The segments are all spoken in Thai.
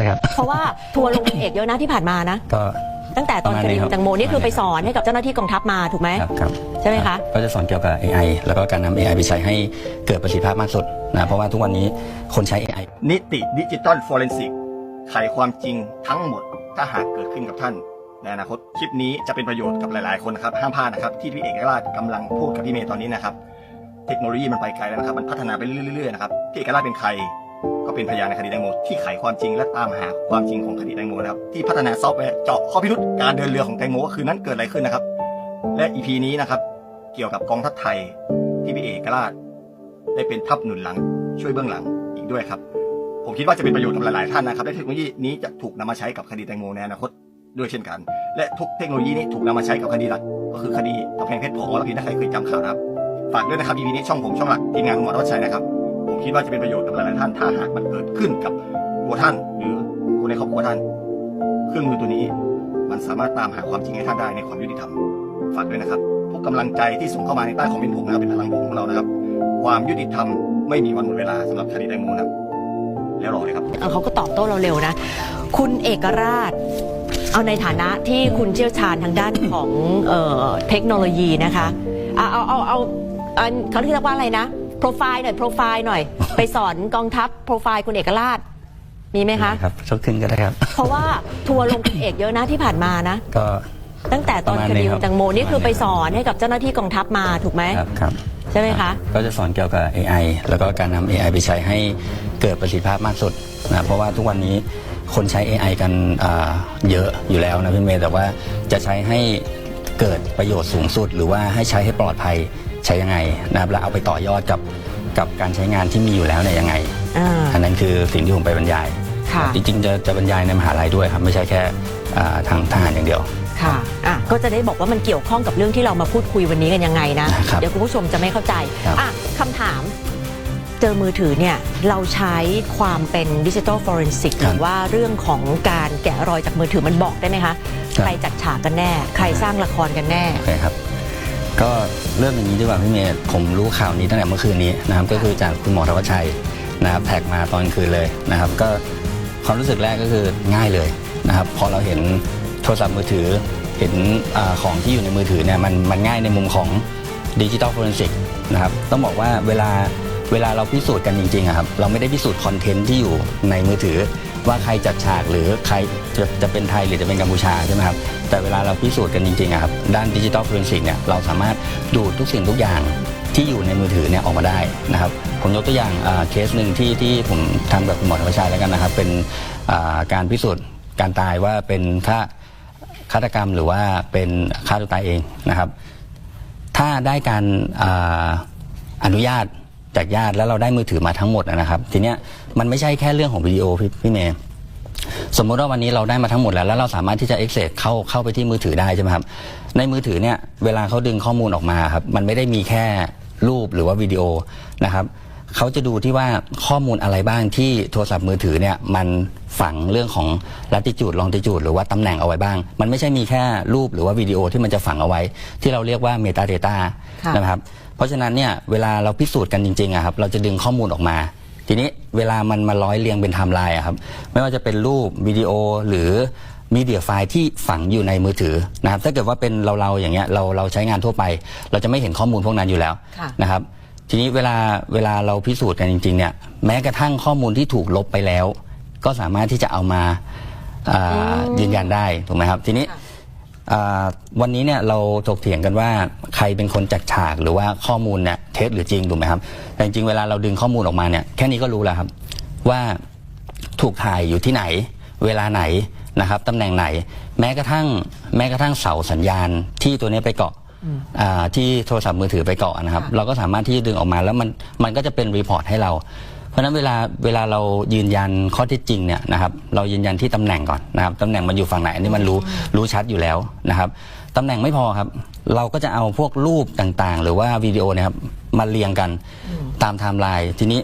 ได้ครับ เพราะว่าทัวร์ลงคุณเอกเยอะนะที่ผ่านมานะ ก็ ตั้งแต่ตอนประมาณคนี้ดีครับคุณแตงโมนี่คือไปสอนให้กับเจ้าหน้าที่กองทัพมาถูกไหม ครับครับใช่ไหมคะ ก็จะสอนเกี่ยวกับ AI แล้วก็การนำ AI ไปใช้ให้เกิดประสิทธิภาพมากสุดนะเพราะว่าทุกวันนี้คนใช้ AI นิติดิจิตอลฟอเรนซิกไขความจริงทั้งหมดถ้าหากเกิดขึ้นกับท่าน ในอนาคตคลิปนี้จะเป็นประโยชน์กับหลาย ๆ คนนะครับ ห้ามพลาดนะครับที่พี่เอกราชกำลังพูดกับพี่เมย์ตอนนี้นะครับ เทคโนโลยีมันไปไกลแล้วนะครับ มันพัฒนาไปเรื่อย ๆ นะครับพี่เอกราชเป็นใคร ก็เป็นพยานในคดีแตงโมที่ไขความจริงและตามหาความจริงของคดีแตงโมนะครับที่พัฒนาซอฟต์แวร์เจาะข้อพิรุษการเดินเรือของแตงโมว่าคืนนั้นเกิดอะไรขึ้นนะครับ และ EP นี้นะครับ เกี่ยวกับกองทัพไทยที่พี่เอกราช ได้เป็นทัพหนุนหลัง ช่วยเบื้องหลังอีกด้วยครับ ผมคิดว่าจะเป็นประโยชน์กับหลายๆท่านนะครับและเทคโนโลยีนี้จะถูกนำมาใช้กับคดีแตงโมในอนาคตด้วยเช่นกัน และทุกเทคโนโลยีนี้ถูกนำมาใช้กับคดีหลักก็คือคดีกำแพงเพชรผอและพีถ้าใครเคยจำข่าวนะครับฝากด้วยนะครับ EP นี้ช่องผมช่องหลักทีมงานคุณหมอรัชชัยนะครับ คิดว่าจะเป็นประโยชน์กับหลายๆท่านถ้าหากมันเกิดขึ้นกับตัวท่าน หรือคนในครอบครัวท่าน เครื่องมือตัวนี้มันสามารถตามหาความจริงให้ท่านได้ในความยุติธรรมฝากด้วยนะครับทุกกำลังใจที่ส่งเข้ามาในใต้คอมเมนต์ผมนะครับเป็นพลังบวกของเรานะครับ ความยุติธรรมไม่มีวันหมดเวลาสำหรับคดีแตงโมนะครับแล้วรอเลยครับเขาก็ตอบโต้เราเร็วนะ คุณเอกราชเอาในฐานะที่คุณเชี่ยวชาญทางด้านของเออเทคโนโลยีนะคะเอาเอาเอาเอาเอาเขาเรียกว่าอะไรนะ โปรไฟล์หน่อยโปรไฟล์หน่อย ไปสอนกองทัพโปรไฟล์คุณเอกราช มีไหมคะครับชกขึ้นก็ได้ครับ เพราะว่าทัวร์ลงคุณเอกเยอะนะที่ผ่านมานะ ก็ตั้งแต่ตอนประมาณคดีนี้คคุรับณแตงโมนี่คือประไปมาณนี้สอนให้กับเจ้าหน้าที่กองทัพมาถูกไหมครับครับใช่ไหมคะ ก็จะสอนเกี่ยวกับ AI แล้วก็การนำ AI ไปใช้ให้เกิดประสิทธิภาพมากสุดนะเพราะว่าทุกวันนี้คนใช้ AI กันอ่าเยอะอยู่แล้วนะพี่เมย์แต่ว่าจะใช้ให้เกิดประโยชน์สูงสุด หรือว่าให้ใช้ให้ปลอดภัยใช้ยังไงนะครับแล้วเอาไปต่อยอดกับกับการใช้งานที่มีอยู่แล้วเนี่ยยังไง อ่า อันนั้นคือสิ่งที่ผมไปบรรยาย ค่ะ จริงๆจะจะบรรยายในมหาลัยด้วยครับ ไม่ใช่แค่อ่าทางทหารอย่างเดียว ค่ะอะ ก็จะได้บอกว่ามันเกี่ยวข้องกับเรื่องที่เรามาพูดคุยวันนี้กันยังไงนะ ครับเดี๋ยวคุณผู้ชมจะไม่เข้าใจ ครับ อะคำถาม เจอมือถือเนี่ย เราใช้ความเป็นดิจิทัลฟอเรนซิกหรือว่าเรื่องของการแกะรอยจากมือถือมันบอกได้ไหมคะ ใครจัดฉากกันแน่ ใครสร้างละครกันแน่ โอเคครับ ก็เริ่มอย่างนี้ดีกว่าพี่เมย์ผมรู้ข่าวนี้ตั้งแต่เมื่อคืนนี้นะครับก็คือจากคุณหมอธวัชชัยนะครับแท็กมาตอนคืนเลยนะครับ ก็ความรู้สึกแรกก็คือง่ายเลยนะครับพอเราเห็นโทรศัพท์มือถือเห็นอของที่อยู่ในมือถือเนี่ยมันมันง่ายในมุมของดิจิ t a ลฟอร n น i กนะครับต้องบอกว่าเวลาเวลาเราพิสูจน์กันจริงๆครับเราไม่ได้พิสูจน์คอนเทนต์ที่อยู่ในมือถือ ว่าใครจัดฉากหรือใครจะจะเป็นไทยหรือจะเป็นกัมพูชาใช่ไหมครับแต่เวลาเราพิสูจน์กันจริงๆอะครับด้านดิจิ t a ลฟอ r ร n น i กเนี่ยเราสามารถดูดทุกสิ่งทุกอย่างที่อยู่ในมือถือเนี่ยออกมาได้นะครับผมยกตัวอย่างเคสหนึ่งที่ที่ผมทำกับคุณหมอธรรมชาติแล้วกันนะครับ เป็นการพิสูจน์การตายว่าเป็นฆ่าฆาตกรรมหรือว่าเป็นฆ่าตัวตายเองนะครับ ถ้าได้การอาอนุญาต จากญาติแล้วเราได้มือถือมาทั้งหมดนะครับ ทีเนี้ยมันไม่ใช่แค่เรื่องของวิดีโอพี่พี่เมย์สมมุติว่าวันนี้เราได้มาทั้งหมดแล้วแล้วเราสามารถที่จะเอ็กเซสเข้าเข้าไปที่มือถือได้ใช่ไหมครับในมือถือเนี่ยเวลาเขาดึงข้อมูลออกมาครับมันไม่ได้มีแค่รูปหรือว่าวิดีโอนะครับ เขาจะดูที่ว่าข้อมูลอะไรบ้างที่โทรศัพท์มือถือเนี่ยมันฝังเรื่องของ latitude longitude หรือว่าตำแหน่งเอาไว้บ้าง มันไม่ใช่มีแค่รูปหรือว่าวิดีโอที่มันจะฝังเอาไว้ ที่เราเรียกว่า metadata ค่ะนะครับเพราะฉะนั้นเนี่ยเวลาเราพิสูจน์กันจริงๆอะครับเราจะดึงข้อมูลออกมา ทีนี้เวลามันมาร้อยเรียงเป็นไทม์ไลน์อะครับไม่ว่าจะเป็นรูปวิดีโอหรือมีเดียไฟล์ที่ฝังอยู่ในมือถือนะครับถ้าเกิดว่าเป็นเราเราๆอย่างเงี้ยเราเราใช้งานทั่วไป เราจะไม่เห็นข้อมูลพวกนั้นอยู่แล้วค่ะ นะครับ ทีนี้เวลาเวลาเราพิสูจน์กันจริง ๆ เนี่ย แม้กระทั่งข้อมูลที่ถูกลบไปแล้ว ก็สามารถที่จะเอามาอ่ายืนยันได้ถูกไหมครับ ทีนี้ค่ะอ่าวันนี้เนี่ยเราถกเถียงกันว่าใครเป็นคนจัดฉากหรือว่าข้อมูลเนี่ยเท็จหรือจริงถูกไหมครับ แต่จริงๆเวลาเราดึงข้อมูลออกมาเนี่ยแค่นี้ก็รู้แล้วครับ ว่าถูกถ่ายอยู่ที่ไหน เวลาไหนนะครับตำแหน่งไหน แม้กระทั่งแม้กระทั่งเสาสัญญาณที่ตัวนี้ไปเกาะอ่า ที่โทรศัพท์มือถือไปเกาะนะครับค่ะเราก็สามารถที่จะดึงออกมาแล้วมันมันก็จะเป็นรีพอร์ตให้เรา เพราะฉะนั้นเวลาเวลาเรายืนยันข้อเท็จจริงเนี่ยนะครับเรายืนยันที่ตำแหน่งก่อนนะครับตำแหน่งมันอยู่ฝั่งไหนอันนี้มันรู้รู้ชัดอยู่แล้วนะครับตำแหน่งไม่พอครับ เราก็จะเอาพวกรูปต่างๆ หรือว่าวิดีโอเนะครับมาเรียงกันตามไทม์ไลน์ทีนี้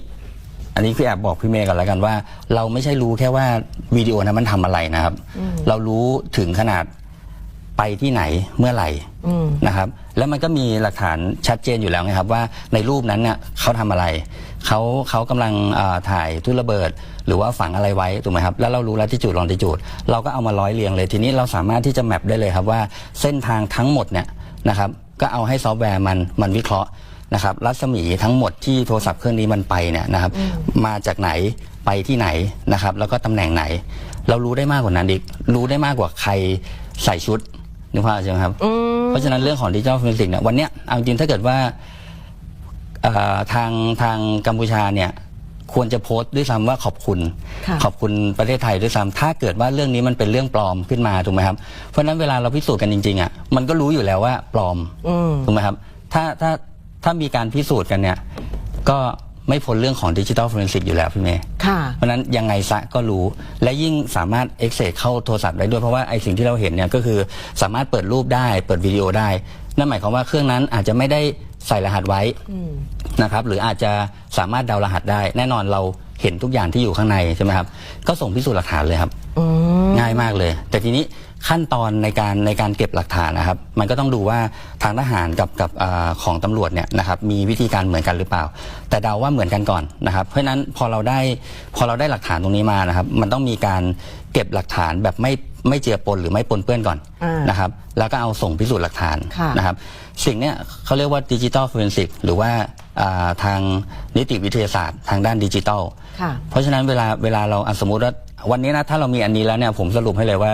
อันนี้คือแอบบอกพี่เมย์ก่อนแล้วกันว่า เราไม่ใช่รู้แค่ว่าวิดีโอนั้นมันทำอะไรนะครับ เรารู้ถึงขนาด ไปที่ไหนเมื่อไหร่อืมนะครับแล้วมันก็มีหลักฐานชัดเจนอยู่แล้วไงครับว่าในรูปนั้นเนี่ยเขาทำอะไรเขาเขากำลังอ่าถ่ายทุ่นระเบิด หรือว่าฝังอะไรไว้ถูกไหมครับแล้วเรารู้แล้วที่จุดลองที่จุดเราก็เอามาร้อยเรียงเลย ทีนี้เราสามารถที่จะแมปได้เลยครับว่าเส้นทางทั้งหมดเนี่ยนะครับก็เอาให้ซอฟต์แวร์มันมันวิเคราะห์นะครับรัศมีทั้งหมดที่โทรศัพท์เครื่องนี้มันไปเนี่ยนะครับมาจากไหนไปที่ไหนนะครับแล้วก็ตำแหน่งไหน เรารู้ได้มากกว่านั้นอีกรู้ได้มากกว่าใครใส่ชุด นึกภาพใช่ไหมครับอืมเพราะฉะนั้นเรื่องของดิจิทัลฟ o ร e น s ิกเนี่ยวันเนี้ยเอาจริงถ้าเกิดว่าเอ่อทางทางกัมพูชาเนี่ยควรจะโพสต์ด้วยซ้ำว่าขอบคุณค่ะขอบคุณประเทศไทยด้วยซ้ำถ้าเกิดว่าเรื่องนี้มันเป็นเรื่องปลอมขึ้นมาถูกไหมครับ เพราะฉะนั้นเวลาเราพิสูจน์กันจริงๆอะมันก็รู้อยู่แล้วว่าปลอมอืมถูกไหมครับ ถ้าถ้าถ้ามีการพิสูจน์กันเนี่ย ก็ ไม่พ้นเรื่องของดิจิทัลฟ o ร e น s ิกอยู่แล้วพี่เมย์ค่ะ เพราะฉะนั้นยังไงซะก็รู้ และยิ่งสามารถ e x เ e เข้าโทรศัพท์ได้ด้วยเพราะว่าไอสิ่งที่เราเห็นเนี่ยก็คือสามารถเปิดรูปได้เปิดวิดีโอได้ นั่นหมายความว่าเครื่องนั้นอาจจะไม่ได้ใส่รหัสไว้นะครับหรืออาจจะสามารถเดารหัสได้ แน่นอนเราเห็นทุกอย่างที่อยู่ข้างในใช่ไหมครับก็ส่งพิสูจน์หลักฐานเลยครับอืมง่ายมากเลย แต่ทีนี้ ขั้นตอนในการในการเก็บหลักฐานนะครับ มันก็ต้องดูว่าทางทหารกับกับอาของตำรวจเนี่ยนะครับมีวิธีการเหมือนกันหรือเปล่า แต่เดาว่าเหมือนกันก่อนนะครับ เพราะฉะนั้นพอเราได้พอเราได้หลักฐานตรงนี้มานะครับ มันต้องมีการเก็บหลักฐานแบบไม่ไม่เจือปนหรือไม่ปนเปื้อนก่อนอ่าน นะครับ แล้วก็เอาส่งพิสูจน์หลักฐานค่ะ นะครับ สิ่งเนี้ยเขาเรียกว่าดิจิ t a ลฟ o ร e น s ิกหรือว่าอ่าทางนิติวิทยาศาสตร์ทางด้านดิจิทัลค่ะ เพราะฉะนั้นเวลาเวลาเราอะสมมติว่าวันนี้นะถ้าเรามีอันนี้แล้วเนี่ยผมสรุปให้เลยว่า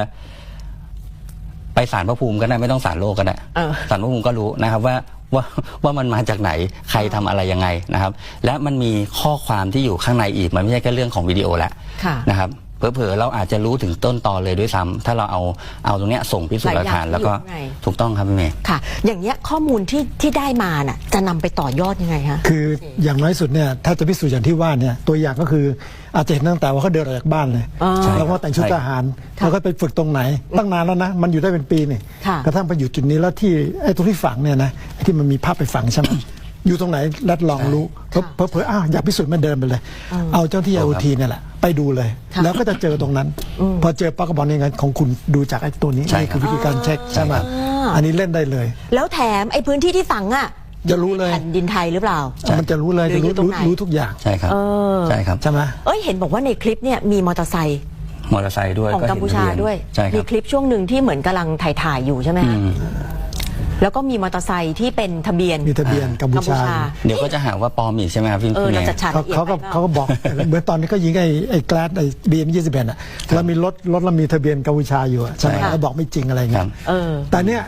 ไปสารพระภูมิก็ได้ไม่ต้องสารโลกก็ได้เออ สารพระภูมิก็รู้นะครับว่าว่าว่ามันมาจากไหนใครทำอะไรยังไงนะครับ และมันมีข้อความที่อยู่ข้างในอีกมันไม่ใช่แค่เรื่องของวิดีโอแล้วค่ะ นะครับ เผลอๆเราอาจจะรู้ถึงต้นตอเลยด้วยซ้ำถ้าเราเอาเอาตรงเนี้ยส่งพิสูจน์หลักฐานหลายอย่างแล้วก็ที่อยู่ข้างใน ถูกต้องครับพี่เมย์ ค่ะ อย่างเงี้ยข้อมูลที่ที่ได้มาน่ะจะนำไปต่อยอดยังไงฮะคืออย่างน้อยสุดเนี่ยถ้าจะพิสูจน์อย่างที่ว่าเนี่ยตัวอย่างก็คืออาจจะเห็นตั้งแต่ว่าเขาเดินออกจากบ้านเลยอ๋อใช่แล้วก็แต่งชุดใช่ทหารค่ะแล้วก็ไปฝึกตรงไหน ตั้งนานแล้วนะ มันอยู่ได้เป็นปีนี่ค่ะ กระทั่งไปอยู่จุดนี้แล้วที่ไอ้ตรงที่ฝังเนี่ยนะไอ้ที่มันมีภาพไปฝังใช่ไหม อยู่ตรงไหนรัดลองรู้เพอเพออ้าวอยากพิสูจน์มาเดินไปเลย เอาเจ้าที่ครัไอบโอทีเนี่ยแหละไปดูเลยค่ะแล้วก็จะเจอตรงนั้น พอเจอปากกระบอกนี่ไงของคุณดูจากไอ้ตัวนี้ใช่นี่ครับคือวิธีการเช็คใช่ไหมอ่าอันนี้เล่นได้เลย แล้วแถมไอ้พื้นที่ที่ฝังอะจะรู้เลยแผ่นดินไทยหรือเปล่า มันจะรู้เลยหรือจะอยู่ตรงรู้รู้ไหนรู้ทุกอย่างใช่ครับเออใช่ครับใช่ไหมเอ้ยเห็นบอกว่าในคลิปเนี่ยมีมอเตอร์ไซค์มอเตอร์ไซค์ด้วยของก็กัมเห็นพูชาทะเบีนด้วยใช่คมีรับคลิปช่วงหนึ่งที่เหมือนกำลังถ่ายถ่ายๆอยู่ใช่ไหมอืฮะม แล้วก็มีมอเตอร์ไซค์ที่เป็นทะเบียนมีทะเบียนกัมพูชา เดี๋ยวก็จะหาว่าปลอมอีกใช่ไหมครับพี่เออพี่เราเมย์จะฉาดเขาละเอียดเขาก็ไปปล่เขาก็บอกเหมือนตอนนี้ก็ยิงไอ้ไอ้แกลดไอ้บีเอ็มยี่สิบเอ็ดอะแล้วมีรถรถแล้วมีทะเบียนกัมพูชาอยู่อะใช่ไหมใช่ครับแล้วบอกไม่จริงอะไรคเงี้รับยเออแต่เนี้ย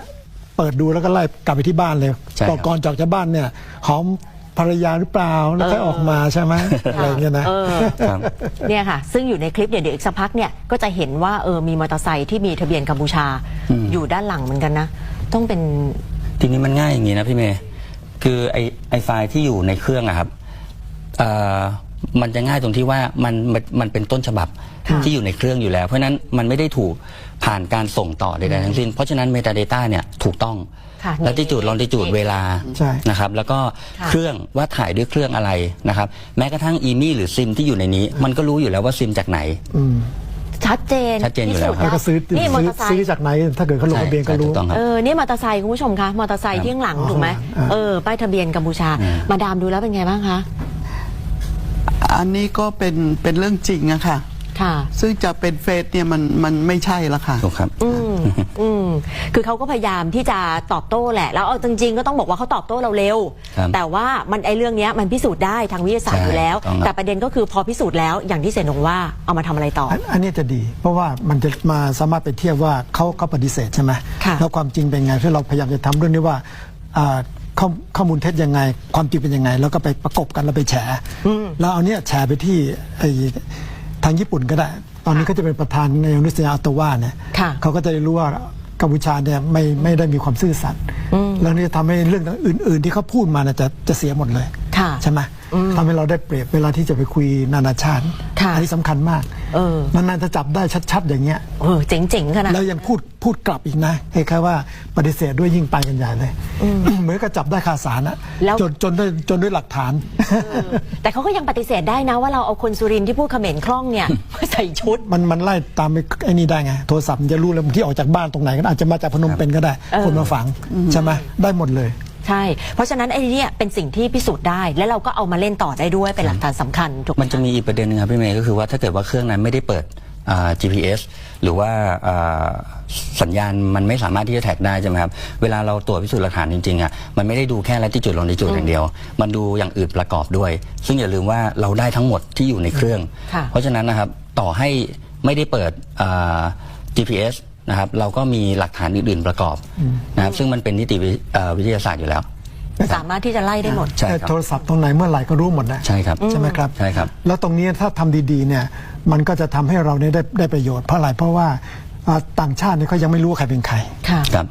เปิดดูแล้วก็ไล่กลับไปที่บ้านเลยใช่ครับก่อนจออกจากบ้านเนี่ยหอมภรรยาหรือเปล่าแล้วค่อยออกมาใช่ไหมอะไรเงี้ยนะเออครับเนี่ยค่ะ ซึ่งอยู่ในคลิปเนี่ยเดี๋ยวอีกสักพักเนี่ยก็จะเห็นว่าเออมีมอเตอร์ไซค์ที่มีทะเบียนกัมพูชาอืมอยู่ด้านหลังเหมือนกันนะต้องเป็น ทีนี้มันง่ายอย่างนี้นะพี่เมย์คือไอไอไฟล์ที่อยู่ในเครื่องอะครับเอ่อมันจะง่ายตรงที่ว่ามันมันมันเป็นต้นฉบับค่ะที่อยู่ในเครื่องอยู่แล้ว เพราะฉะนั้นมันไม่ได้ถูกผ่านการส่งต่อใดๆทั้งสิ้น เพราะฉะนั้น Metadata เนี่ยถูกต้อง ค่ะและที่จุดลองที่จุดเวลาใช่ นะครับแล้วก็ค่ะเครื่องว่าถ่ายด้วยเครื่องอะไรนะครับแม้กระทั่งอีมี่หรือซิมที่อยู่ในนี้ มันก็รู้อยู่แล้วว่าซิมจากไหนอืม ชัดเจนชัดเจนอยู่แล้วที่สุแล้วก็ซื้อนี่มอซื้อเตอร์ไซซื้อค์จากไหน ถ้าเกิดเขาลงทะเบียนก็รู้ใช่ถูกต้องครับ เออนี่มอเตอร์ไซค์คุณผู้ชมคะมอเตอร์ไซค์ที่ข้างหลังถูกไหมอ่า เออป้ายทะเบียนกัมพูชา อืม มาดามดูแล้วเป็นไงบ้างคะ อันนี้ก็เป็นเป็นเรื่องจริงอะค่ะ ค่ะ ซึ่งจะเป็นเฟซเนี่ยมันมันไม่ใช่ละค่ะ ถูกครับ อืมอืมคือเขาก็พยายามที่จะตอบโต้แหละ แล้วเอาจริงๆก็ต้องบอกว่าเขาตอบโต้เราเร็ว ครับแต่ว่ามันไอเรื่องเนี้ยมันพิสูจน์ได้ทางวิทยาศาสตร์ใช่อยู่แล้วต้องครับ แต่ประเด็นก็คือพอพิสูจน์แล้วอย่างที่เสนงว่าเอามาทำอะไรต่อ อันอันนี้จะดี เพราะว่ามันจะมาสามารถไปเทียบว่าเขาเขาปฏิเสธใช่ไหมค่ะ แล้วความจริงเป็นไงที่เราพยายามจะทำเรื่องนี้ว่าอ่าข้อข้อมูลเท็จยังไง ความจริงเป็นยังไง แล้วก็ไปประกบกันแล้วไปแฉแล้วเอาเนี้ยแฉไปที่ไอ้ ทางญี่ปุ่นก็ได้ ตอนนี้เขาจะเป็นประธานในอนุสยาอัตวาเนี่ยค่ะเขาก็จะได้รู้ว่ากัมพูชาเนี่ยไม่ไม่ได้มีความซื่อสัตย์แล้วนี่จะทำให้เรื่องอื่น ๆ ที่เขาพูดมาน่ะจะจะเสียหมดเลยค่ะ ใช่ไหมทำให้เราได้เปรียบเวลาที่จะไปคุยนานาชาติค่ะอันี้สำคัญมากเออนานๆจะจับได้ชัดๆ อย่างเงี้ยเออเจ๋งๆขนาดแล้วยังพูดพูดกลับอีกนะคล้ายๆว่าปฏิเสธด้วยยิ่งไปกันใหญ่เลยเหมือนกับจับได้คาสารอะแล้วจนจนด้วยจนด้วยหลักฐาน แต่เขาก็ยังปฏิเสธได้นะว่าเราเอาคนสุรินทร์ที่พูดเขมรคล่องเนี่ยมาใส่ชุดมันมันไล่ตามไอ้ไอ้นี่ได้ไงโทรศัพท์มันจะรู้เลยที่ออกจากบ้านตรงไหนก็อาจจะมาจากพนมเปญก็ได้เออคนมาฝังใช่ไหมได้หมดเลย ใช่ เพราะฉะนั้นไอ้เนี่ยเป็นสิ่งที่พิสูจน์ได้ และเราก็เอามาเล่นต่อได้ด้วยเป็นหลักฐานสำคัญถูกไหมันจะมีอีกประเด็นหนึงครับพี่เมย์ก็คือว่าถ้าเกิดว่าเครื่องนั้นไม่ได้เปิดอ่า GPS หรือว่าอ่าสัญญาณมันไม่สามารถที่จะแท็กได้ใช่ไหมครับ เวลาเราตรวจพิสูจน์หลักฐานจริงๆอะมันไม่ได้ดูแค่ลัติจุดลงติจุดอย่างเดียว มันดูอย่างอื่นประกอบด้วย ซึ่งอย่าลืมว่าเราได้ทั้งหมดที่อยู่ในเครื่อง ค่ะ เพราะฉะนั้นนะครับต่อให้ไม่ได้เปิดอ่า GPS นะครับ เราก็มีหลักฐานอื่นๆประกอบนะครับซึ่งมันเป็นนิติวิเอ่อวิทยาศาสตร์อยู่แล้ว สามารถที่จะไล่ได้หมด ใช่ครับ โทรศัพท์ตรงไหนเมื่อไหร่ก็รู้หมดนะใช่ครับใช่ไหมครับ ใช่ครับ แล้วตรงนี้ถ้าทำดีๆเนี่ยมันก็จะทำให้เราเนี่ยได้ได้ประโยชน์เพราะอะไรเพราะว่าอ่าต่างชาติเนี่ยเขายังไม่รู้ว่าใครเป็นใคร ค่ะ ครับ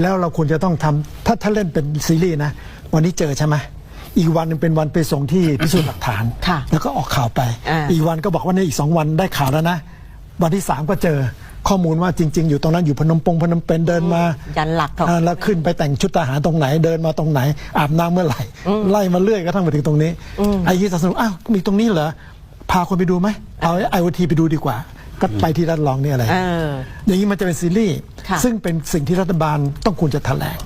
แล้วเราควรจะต้องทำถ้าถ้าเล่นเป็นซีรีส์นะ วันนี้เจอใช่ไหมอีกวันหนึงเป็นวันไปส่งที่ พิสูจน์หลักฐาน ค่ะแล้วก็ออกข่าวไป อ่า อีกวันก็บอกว่าเนี่ยอีกสองวันได้ข่าวแล้วนะ วันที่สามก็เจอ ข้อมูลว่าจริง ๆ อยู่ตรงนั้นอยู่พนมปงพนมเปญเดินมายันหลักถกอ่าแล้วขึ้นไปแต่งชุดทหารตรงไหนเดินมาตรงไหน อาบน้ำเมื่อไหร่ ไล่มาเรื่อยก็ทั้งมาถึงตรงนี้ไอ้ยี่สนุกอ้าวมีตรงนี้เหรอพาคนไปดูไหมเอาไอโอทีไปดูดีกว่า ก็ไปที่รัฐลองเนี่ยอะไรเอออย่างนี้มันจะเป็นซีรีส์ค่ะซึ่งเป็นสิ่งที่รัฐบาลต้องควรจะแถลง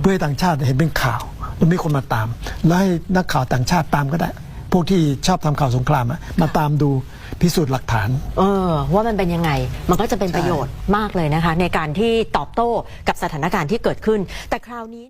เพื่อให้ต่างชาติเห็นเป็นข่าวแล้วมีคนมาตาม แล้วให้นักข่าวต่างชาติตามก็ได้ พวกที่ชอบทำข่าวสงครามอะมาตามดู พิสูจน์หลักฐาน เออ ว่ามันเป็นยังไง มันก็จะเป็นประโยชน์มากเลยนะคะ ในการที่ตอบโต้กับสถานการณ์ที่เกิดขึ้น แต่คราวนี้